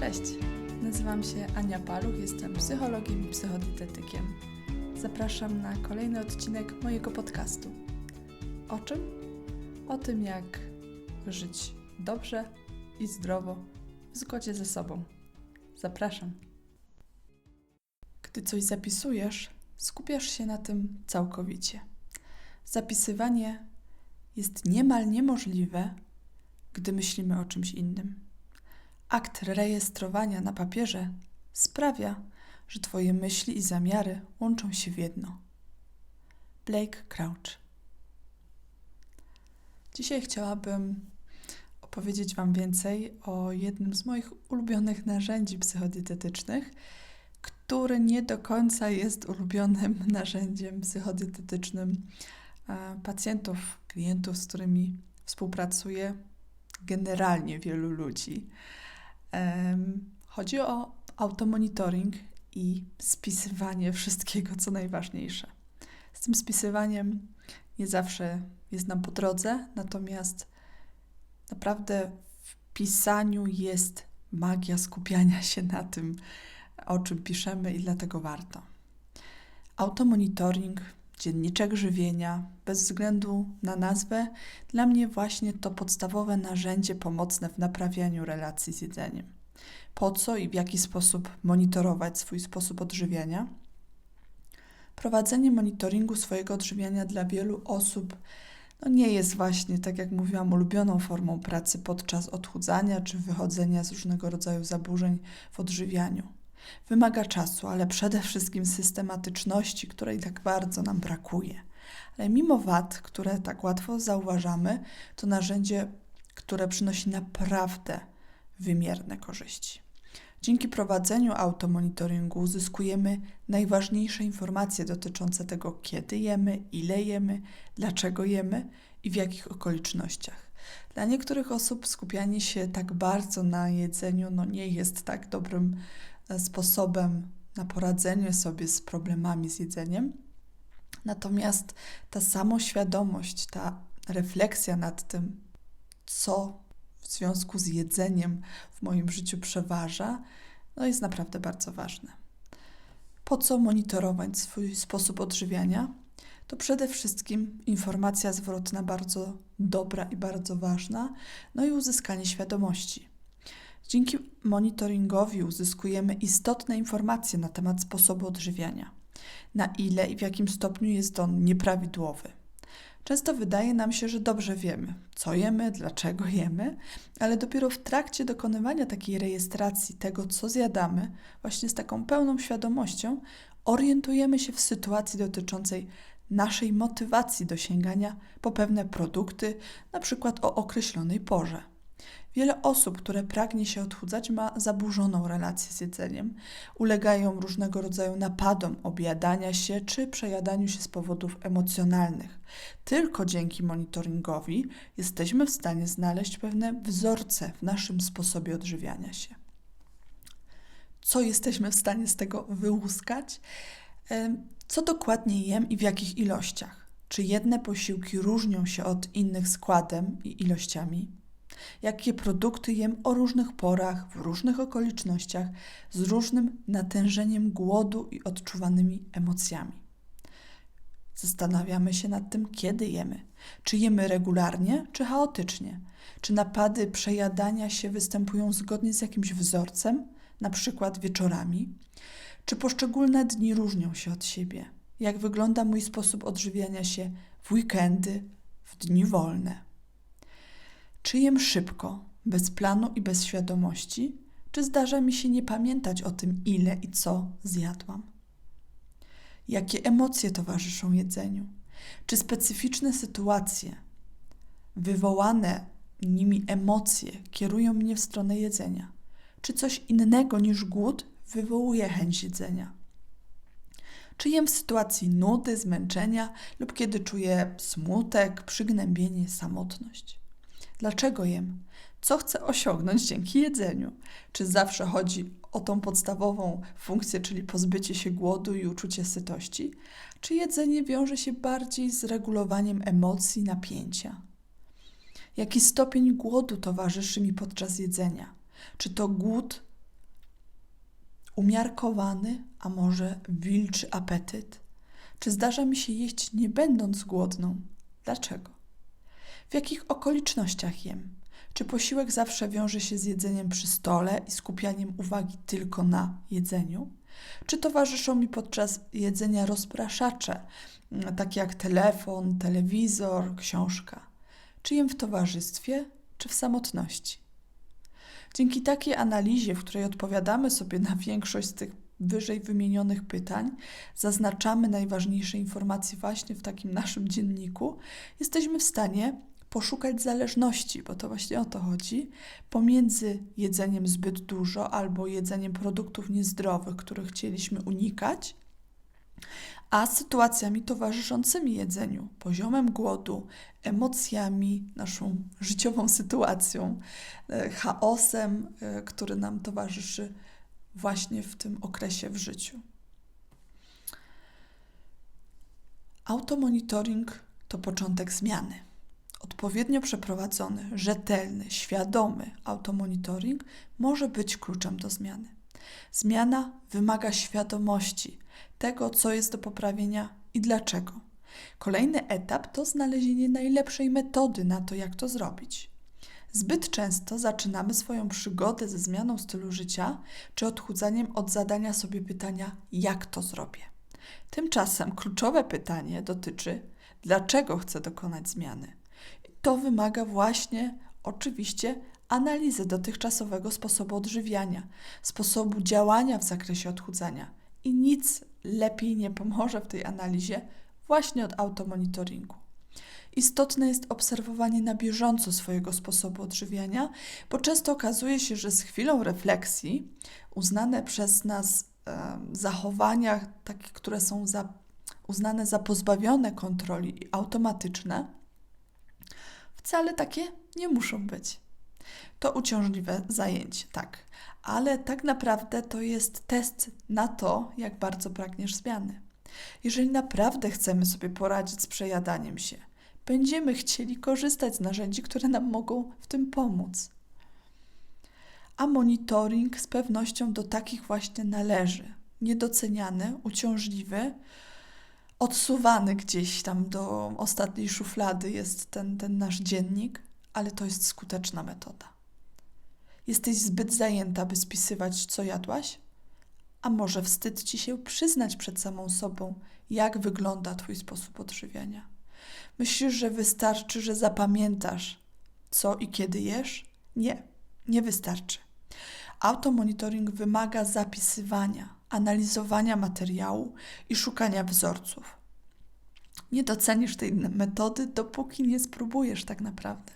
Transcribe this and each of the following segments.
Cześć, nazywam się Ania Paluch, jestem psychologiem i psychodietetykiem. Zapraszam na kolejny odcinek mojego podcastu. O czym? O tym, jak żyć dobrze i zdrowo w zgodzie ze sobą. Zapraszam. Gdy coś zapisujesz, skupiasz się na tym całkowicie. Zapisywanie jest niemal niemożliwe, gdy myślimy o czymś innym. Akt rejestrowania na papierze sprawia, że Twoje myśli i zamiary łączą się w jedno. Blake Crouch. Dzisiaj chciałabym opowiedzieć Wam więcej o jednym z moich ulubionych narzędzi psychodietetycznych, który nie do końca jest ulubionym narzędziem psychodietetycznym e, pacjentów, klientów, z którymi współpracuję, generalnie wielu ludzi. Chodzi o automonitoring i spisywanie wszystkiego, co najważniejsze. Z tym spisywaniem nie zawsze jest nam po drodze, natomiast naprawdę w pisaniu jest magia skupiania się na tym, o czym piszemy i dlatego warto. Automonitoring, dzienniczek żywienia, bez względu na nazwę, dla mnie właśnie to podstawowe narzędzie pomocne w naprawianiu relacji z jedzeniem. Po co i w jaki sposób monitorować swój sposób odżywiania? Prowadzenie monitoringu swojego odżywiania dla wielu osób no nie jest właśnie, tak jak mówiłam, ulubioną formą pracy podczas odchudzania czy wychodzenia z różnego rodzaju zaburzeń w odżywianiu. Wymaga czasu, ale przede wszystkim systematyczności, której tak bardzo nam brakuje. Ale mimo wad, które tak łatwo zauważamy, to narzędzie, które przynosi naprawdę wymierne korzyści. Dzięki prowadzeniu automonitoringu uzyskujemy najważniejsze informacje dotyczące tego, kiedy jemy, ile jemy, dlaczego jemy i w jakich okolicznościach. Dla niektórych osób skupianie się tak bardzo na jedzeniu no nie jest tak dobrym sposobem na poradzenie sobie z problemami z jedzeniem. Natomiast ta samoświadomość, ta refleksja nad tym, co w związku z jedzeniem w moim życiu przeważa, no jest naprawdę bardzo ważne. Po co monitorować swój sposób odżywiania? To przede wszystkim informacja zwrotna bardzo dobra i bardzo ważna, no i uzyskanie świadomości. Dzięki monitoringowi uzyskujemy istotne informacje na temat sposobu odżywiania, na ile i w jakim stopniu jest on nieprawidłowy. Często wydaje nam się, że dobrze wiemy, co jemy, dlaczego jemy, ale dopiero w trakcie dokonywania takiej rejestracji tego, co zjadamy, właśnie z taką pełną świadomością, orientujemy się w sytuacji dotyczącej naszej motywacji do sięgania po pewne produkty, na przykład o określonej porze. Wiele osób, które pragnie się odchudzać, ma zaburzoną relację z jedzeniem. Ulegają różnego rodzaju napadom, objadania się czy przejadaniu się z powodów emocjonalnych. Tylko dzięki monitoringowi jesteśmy w stanie znaleźć pewne wzorce w naszym sposobie odżywiania się. Co jesteśmy w stanie z tego wyłuskać? Co dokładnie jem i w jakich ilościach? Czy jedne posiłki różnią się od innych składem i ilościami? Jakie produkty jem o różnych porach, w różnych okolicznościach, z różnym natężeniem głodu i odczuwanymi emocjami. Zastanawiamy się nad tym, kiedy jemy. Czy jemy regularnie, czy chaotycznie? Czy napady przejadania się występują zgodnie z jakimś wzorcem, na przykład wieczorami? Czy poszczególne dni różnią się od siebie? Jak wygląda mój sposób odżywiania się w weekendy, w dni wolne? Czy jem szybko, bez planu i bez świadomości, czy zdarza mi się nie pamiętać o tym, ile i co zjadłam? Jakie emocje towarzyszą jedzeniu? Czy specyficzne sytuacje, wywołane nimi emocje, kierują mnie w stronę jedzenia? Czy coś innego niż głód wywołuje chęć jedzenia? Czy jem w sytuacji nudy, zmęczenia lub kiedy czuję smutek, przygnębienie, samotność? Dlaczego jem? Co chcę osiągnąć dzięki jedzeniu? Czy zawsze chodzi o tą podstawową funkcję, czyli pozbycie się głodu i uczucie sytości? Czy jedzenie wiąże się bardziej z regulowaniem emocji, napięcia? Jaki stopień głodu towarzyszy mi podczas jedzenia? Czy to głód umiarkowany, a może wilczy apetyt? Czy zdarza mi się jeść nie będąc głodną? Dlaczego? W jakich okolicznościach jem? Czy posiłek zawsze wiąże się z jedzeniem przy stole i skupianiem uwagi tylko na jedzeniu? Czy towarzyszą mi podczas jedzenia rozpraszacze, mm, takie jak telefon, telewizor, książka? Czy jem w towarzystwie, czy w samotności? Dzięki takiej analizie, w której odpowiadamy sobie na większość z tych wyżej wymienionych pytań, zaznaczamy najważniejsze informacje właśnie w takim naszym dzienniku, jesteśmy w stanie poszukać zależności, bo to właśnie o to chodzi, pomiędzy jedzeniem zbyt dużo albo jedzeniem produktów niezdrowych, których chcieliśmy unikać, a sytuacjami towarzyszącymi jedzeniu, poziomem głodu, emocjami, naszą życiową sytuacją, e, chaosem, e, który nam towarzyszy właśnie w tym okresie w życiu. Automonitoring to początek zmiany. Odpowiednio przeprowadzony, rzetelny, świadomy automonitoring może być kluczem do zmiany. Zmiana wymaga świadomości tego, co jest do poprawienia i dlaczego. Kolejny etap to znalezienie najlepszej metody na to, jak to zrobić. Zbyt często zaczynamy swoją przygodę ze zmianą stylu życia czy odchudzaniem od zadania sobie pytania, jak to zrobię. Tymczasem kluczowe pytanie dotyczy, dlaczego chcę dokonać zmiany. To wymaga właśnie, oczywiście, analizy dotychczasowego sposobu odżywiania, sposobu działania w zakresie odchudzania. I nic lepiej nie pomoże w tej analizie właśnie od automonitoringu. Istotne jest obserwowanie na bieżąco swojego sposobu odżywiania, bo często okazuje się, że z chwilą refleksji uznane przez nas e, zachowania, takie, które są za, uznane za pozbawione kontroli i automatyczne, wcale takie nie muszą być. To uciążliwe zajęcie, tak, ale tak naprawdę to jest test na to, jak bardzo pragniesz zmiany. Jeżeli naprawdę chcemy sobie poradzić z przejadaniem się, będziemy chcieli korzystać z narzędzi, które nam mogą w tym pomóc. A monitoring z pewnością do takich właśnie należy. Niedoceniany, uciążliwy, odsuwany gdzieś tam do ostatniej szuflady jest ten, ten nasz dziennik, ale to jest skuteczna metoda. Jesteś zbyt zajęta, by spisywać, co jadłaś? A może wstyd ci się przyznać przed samą sobą, jak wygląda Twój sposób odżywiania? Myślisz, że wystarczy, że zapamiętasz, co i kiedy jesz? Nie, nie wystarczy. Automonitoring wymaga zapisywania, analizowania materiału i szukania wzorców. Nie docenisz tej metody, dopóki nie spróbujesz tak naprawdę.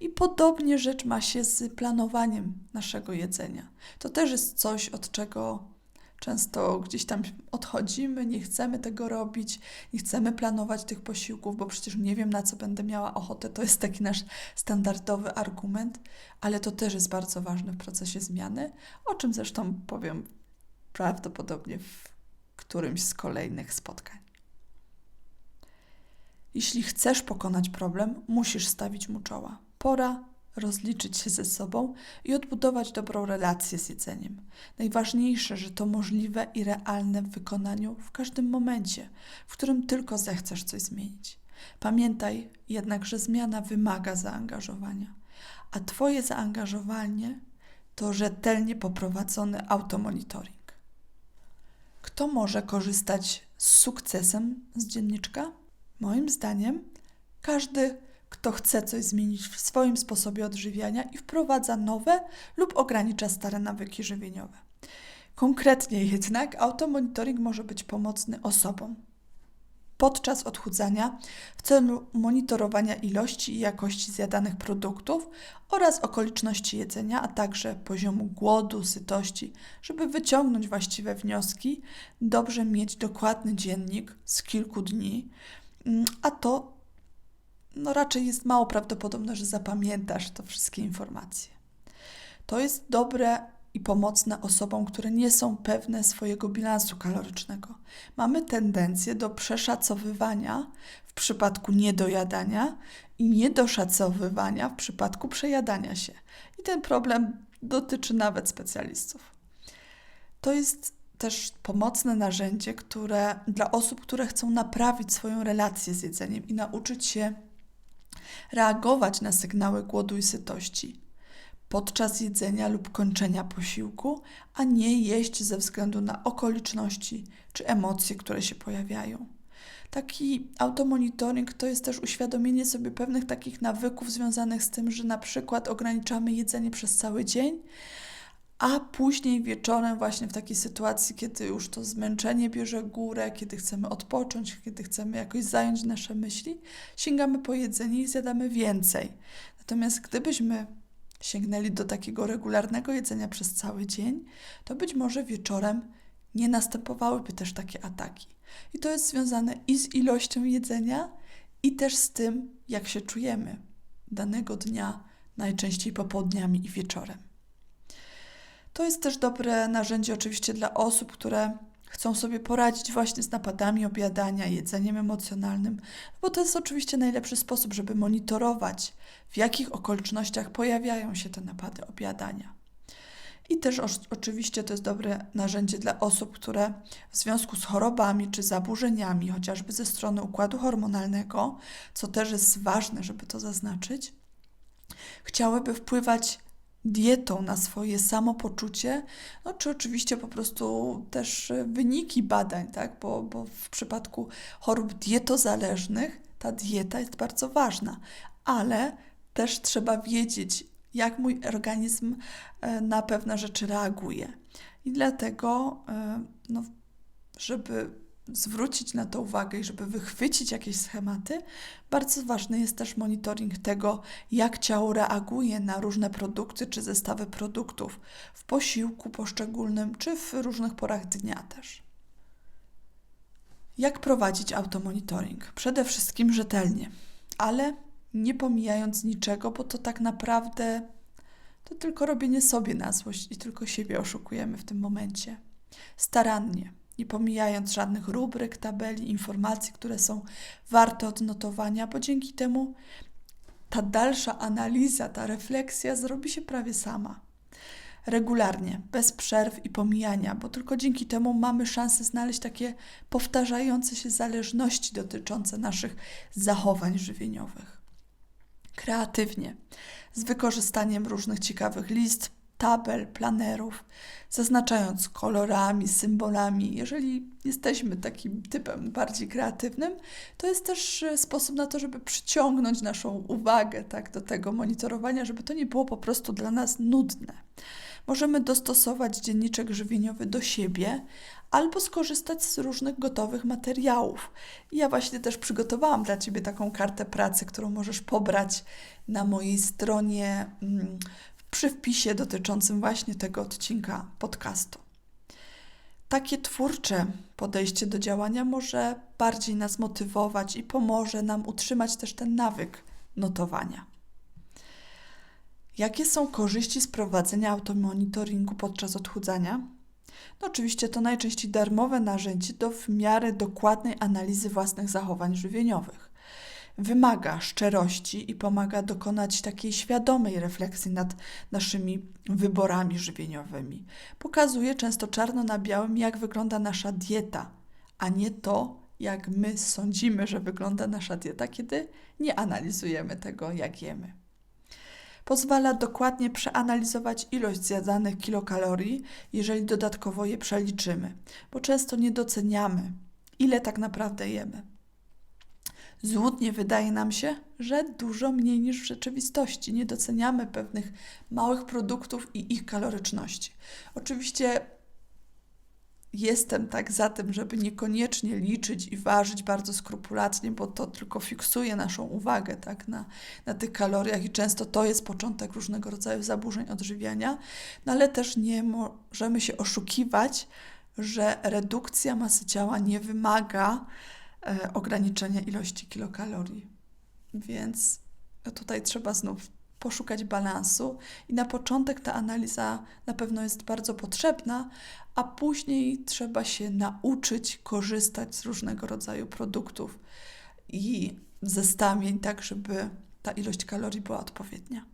I podobnie rzecz ma się z planowaniem naszego jedzenia. To też jest coś, od czego Często gdzieś tam odchodzimy, nie chcemy tego robić, nie chcemy planować tych posiłków, bo przecież nie wiem, na co będę miała ochotę. To jest taki nasz standardowy argument, ale to też jest bardzo ważne w procesie zmiany, o czym zresztą powiem prawdopodobnie w którymś z kolejnych spotkań. Jeśli chcesz pokonać problem, musisz stawić mu czoła. Pora rozliczyć się ze sobą i odbudować dobrą relację z jedzeniem. Najważniejsze, że to możliwe i realne w wykonaniu w każdym momencie, w którym tylko zechcesz coś zmienić. Pamiętaj jednak, że zmiana wymaga zaangażowania, a Twoje zaangażowanie to rzetelnie poprowadzony automonitoring. Kto może korzystać z sukcesem z dzienniczka? Moim zdaniem każdy kto chce coś zmienić w swoim sposobie odżywiania i wprowadza nowe lub ogranicza stare nawyki żywieniowe. Konkretnie jednak automonitoring może być pomocny osobom podczas odchudzania w celu monitorowania ilości i jakości zjadanych produktów oraz okoliczności jedzenia, a także poziomu głodu, sytości, żeby wyciągnąć właściwe wnioski, dobrze mieć dokładny dziennik z kilku dni, mm, a to no raczej jest mało prawdopodobne, że zapamiętasz te wszystkie informacje. To jest dobre i pomocne osobom, które nie są pewne swojego bilansu kalorycznego. Mamy tendencję do przeszacowywania w przypadku niedojadania i niedoszacowywania w przypadku przejadania się. I ten problem dotyczy nawet specjalistów. To jest też pomocne narzędzie, które dla osób, które chcą naprawić swoją relację z jedzeniem i nauczyć się reagować na sygnały głodu i sytości podczas jedzenia lub kończenia posiłku, a nie jeść ze względu na okoliczności czy emocje, które się pojawiają. Taki automonitoring to jest też uświadomienie sobie pewnych takich nawyków związanych z tym, że na przykład ograniczamy jedzenie przez cały dzień, a później wieczorem, właśnie w takiej sytuacji, kiedy już to zmęczenie bierze górę, kiedy chcemy odpocząć, kiedy chcemy jakoś zająć nasze myśli, sięgamy po jedzenie i zjadamy więcej. Natomiast gdybyśmy sięgnęli do takiego regularnego jedzenia przez cały dzień, to być może wieczorem nie następowałyby też takie ataki. I to jest związane i z ilością jedzenia, i też z tym, jak się czujemy danego dnia, najczęściej popołudniami i wieczorem. To jest też dobre narzędzie oczywiście dla osób, które chcą sobie poradzić właśnie z napadami objadania, jedzeniem emocjonalnym, bo to jest oczywiście najlepszy sposób, żeby monitorować, w jakich okolicznościach pojawiają się te napady objadania. I też oczywiście to jest dobre narzędzie dla osób, które w związku z chorobami czy zaburzeniami, chociażby ze strony układu hormonalnego, co też jest ważne, żeby to zaznaczyć, chciałyby wpływać dietą na swoje samopoczucie, no czy oczywiście po prostu też wyniki badań, tak? bo, bo w przypadku chorób dietozależnych ta dieta jest bardzo ważna, ale też trzeba wiedzieć, jak mój organizm e, na pewne rzeczy reaguje. I dlatego, e, no, żeby zwrócić na to uwagę i żeby wychwycić jakieś schematy, bardzo ważny jest też monitoring tego, jak ciało reaguje na różne produkty czy zestawy produktów w posiłku poszczególnym czy w różnych porach dnia też. Jak prowadzić automonitoring? Przede wszystkim rzetelnie, ale nie pomijając niczego, bo to tak naprawdę to tylko robienie sobie na złość i tylko siebie oszukujemy w tym momencie. Starannie, nie pomijając żadnych rubryk, tabeli, informacji, które są warte odnotowania, bo dzięki temu ta dalsza analiza, ta refleksja zrobi się prawie sama. Regularnie, bez przerw i pomijania, bo tylko dzięki temu mamy szansę znaleźć takie powtarzające się zależności dotyczące naszych zachowań żywieniowych. Kreatywnie, z wykorzystaniem różnych ciekawych list, tabel, planerów, zaznaczając kolorami, symbolami. Jeżeli jesteśmy takim typem bardziej kreatywnym, to jest też e, sposób na to, żeby przyciągnąć naszą uwagę tak, do tego monitorowania, żeby to nie było po prostu dla nas nudne. Możemy dostosować dzienniczek żywieniowy do siebie albo skorzystać z różnych gotowych materiałów. ja właśnie też przygotowałam dla Ciebie taką kartę pracy, którą możesz pobrać na mojej stronie mm, przy wpisie dotyczącym właśnie tego odcinka podcastu. Takie twórcze podejście do działania może bardziej nas motywować i pomoże nam utrzymać też ten nawyk notowania. Jakie są korzyści z prowadzenia automonitoringu podczas odchudzania? No oczywiście to najczęściej darmowe narzędzie do w miarę dokładnej analizy własnych zachowań żywieniowych wymaga szczerości i pomaga dokonać takiej świadomej refleksji nad naszymi wyborami żywieniowymi. Pokazuje często czarno na białym, jak wygląda nasza dieta, a nie to, jak my sądzimy, że wygląda nasza dieta, kiedy nie analizujemy tego, jak jemy. Pozwala dokładnie przeanalizować ilość zjadanych kilokalorii, jeżeli dodatkowo je przeliczymy, bo często nie doceniamy, ile tak naprawdę jemy. Złudnie wydaje nam się, że dużo mniej niż w rzeczywistości. Nie doceniamy pewnych małych produktów i ich kaloryczności. Oczywiście jestem tak za tym, żeby niekoniecznie liczyć i ważyć bardzo skrupulatnie, bo to tylko fiksuje naszą uwagę tak, na, na tych kaloriach i często to jest początek różnego rodzaju zaburzeń odżywiania, no ale też nie możemy się oszukiwać, że redukcja masy ciała nie wymaga ograniczenia ilości kilokalorii. Więc tutaj trzeba znów poszukać balansu i na początek ta analiza na pewno jest bardzo potrzebna, a później trzeba się nauczyć korzystać z różnego rodzaju produktów i zestawień, tak żeby ta ilość kalorii była odpowiednia.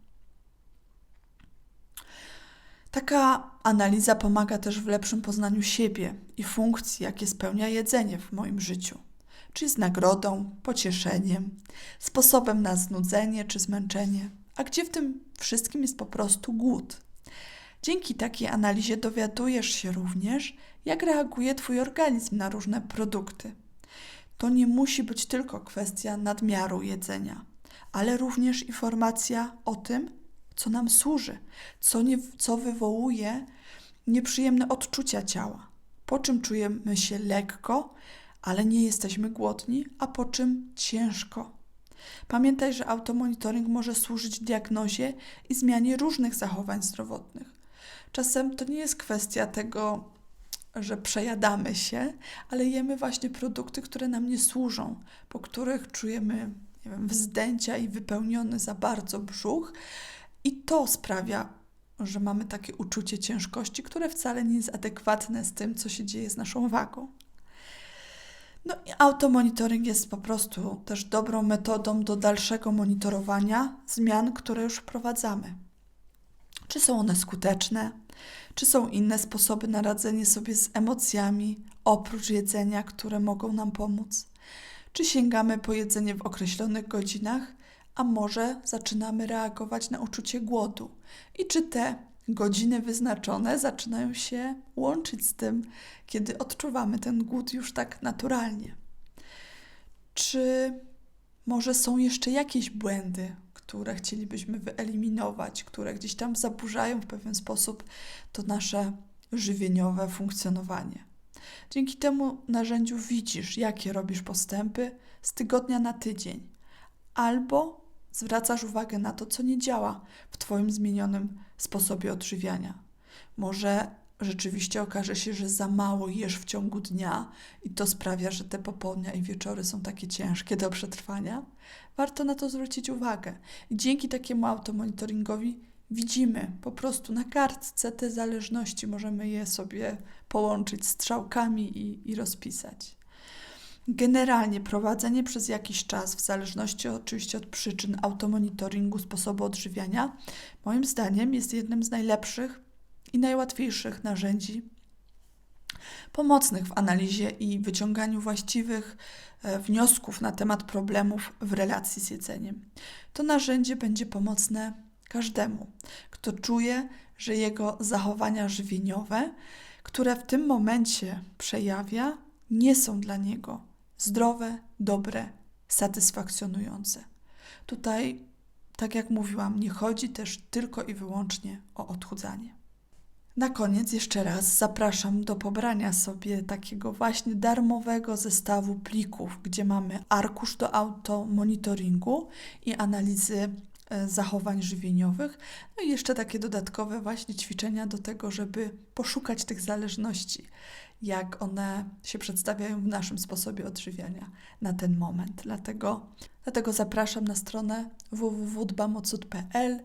Taka analiza pomaga też w lepszym poznaniu siebie i funkcji, jakie spełnia jedzenie w moim życiu. Czy jest nagrodą, pocieszeniem, sposobem na znudzenie czy zmęczenie, a gdzie w tym wszystkim jest po prostu głód. Dzięki takiej analizie dowiadujesz się również, jak reaguje Twój organizm na różne produkty. To nie musi być tylko kwestia nadmiaru jedzenia, ale również informacja o tym, co nam służy, co, nie, co wywołuje nieprzyjemne odczucia ciała, po czym czujemy się lekko, ale nie jesteśmy głodni, a po czym ciężko. Pamiętaj, że automonitoring może służyć diagnozie i zmianie różnych zachowań zdrowotnych. Czasem to nie jest kwestia tego, że przejadamy się, ale jemy właśnie produkty, które nam nie służą, po których czujemy nie wiem, wzdęcia i wypełniony za bardzo brzuch, i to sprawia, że mamy takie uczucie ciężkości, które wcale nie jest adekwatne z tym, co się dzieje z naszą wagą. No i automonitoring jest po prostu też dobrą metodą do dalszego monitorowania zmian, które już wprowadzamy. Czy są one skuteczne? Czy są inne sposoby na radzenie sobie z emocjami oprócz jedzenia, które mogą nam pomóc? Czy sięgamy po jedzenie w określonych godzinach, a może zaczynamy reagować na uczucie głodu? I czy te godziny wyznaczone zaczynają się łączyć z tym, kiedy odczuwamy ten głód już tak naturalnie? Czy może są jeszcze jakieś błędy, które chcielibyśmy wyeliminować, które gdzieś tam zaburzają w pewien sposób to nasze żywieniowe funkcjonowanie? Dzięki temu narzędziu widzisz, jakie robisz postępy z tygodnia na tydzień, albo zwracasz uwagę na to, co nie działa w Twoim zmienionym sposobie odżywiania. Może rzeczywiście okaże się, że za mało jesz w ciągu dnia i to sprawia, że te popołudnia i wieczory są takie ciężkie do przetrwania. Warto na to zwrócić uwagę. I dzięki takiemu automonitoringowi widzimy po prostu na kartce te zależności, możemy je sobie połączyć strzałkami i, i rozpisać. Generalnie prowadzenie przez jakiś czas, w zależności oczywiście od przyczyn automonitoringu sposobu odżywiania, moim zdaniem jest jednym z najlepszych i najłatwiejszych narzędzi pomocnych w analizie i wyciąganiu właściwych e, wniosków na temat problemów w relacji z jedzeniem. To narzędzie będzie pomocne każdemu, kto czuje, że jego zachowania żywieniowe, które w tym momencie przejawia, nie są dla niego zdrowe, dobre, satysfakcjonujące. Tutaj, tak jak mówiłam, nie chodzi też tylko i wyłącznie o odchudzanie. Na koniec jeszcze raz zapraszam do pobrania sobie takiego właśnie darmowego zestawu plików, gdzie mamy arkusz do automonitoringu i analizy e, zachowań żywieniowych, no i jeszcze takie dodatkowe właśnie ćwiczenia do tego, żeby poszukać tych zależności jak one się przedstawiają w naszym sposobie odżywiania na ten moment. Dlatego, dlatego zapraszam na stronę www.dbamocud.pl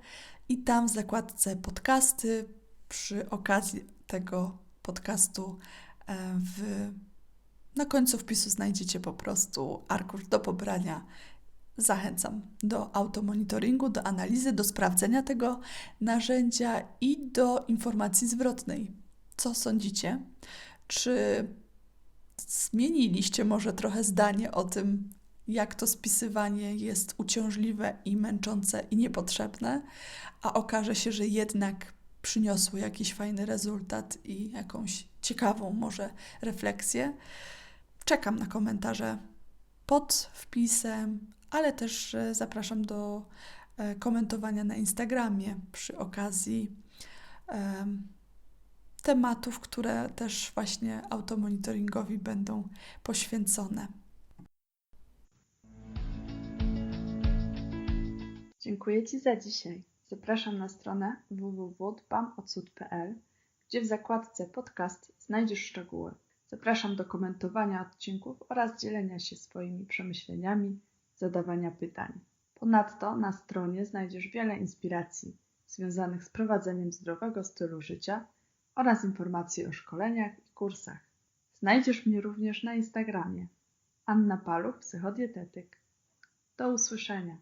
i tam w zakładce podcasty przy okazji tego podcastu e, w, na końcu wpisu znajdziecie po prostu arkusz do pobrania. Zachęcam do automonitoringu, do analizy, do sprawdzenia tego narzędzia i do informacji zwrotnej. Co sądzicie? Czy zmieniliście może trochę zdanie o tym, jak to spisywanie jest uciążliwe i męczące i niepotrzebne, a okaże się, że jednak przyniosło jakiś fajny rezultat i jakąś ciekawą może refleksję. Czekam na komentarze pod wpisem, ale też e, zapraszam do e, komentowania na Instagramie przy okazji tematów, które też właśnie automonitoringowi będą poświęcone. Dziękuję Ci za dzisiaj. Zapraszam na stronę www.dbamodsud.pl, gdzie w zakładce podcast znajdziesz szczegóły. Zapraszam do komentowania odcinków oraz dzielenia się swoimi przemyśleniami, zadawania pytań. Ponadto na stronie znajdziesz wiele inspiracji związanych z prowadzeniem zdrowego stylu życia oraz informacje o szkoleniach i kursach. Znajdziesz mnie również na Instagramie. Anna Paluch, psychodietetyk. Do usłyszenia.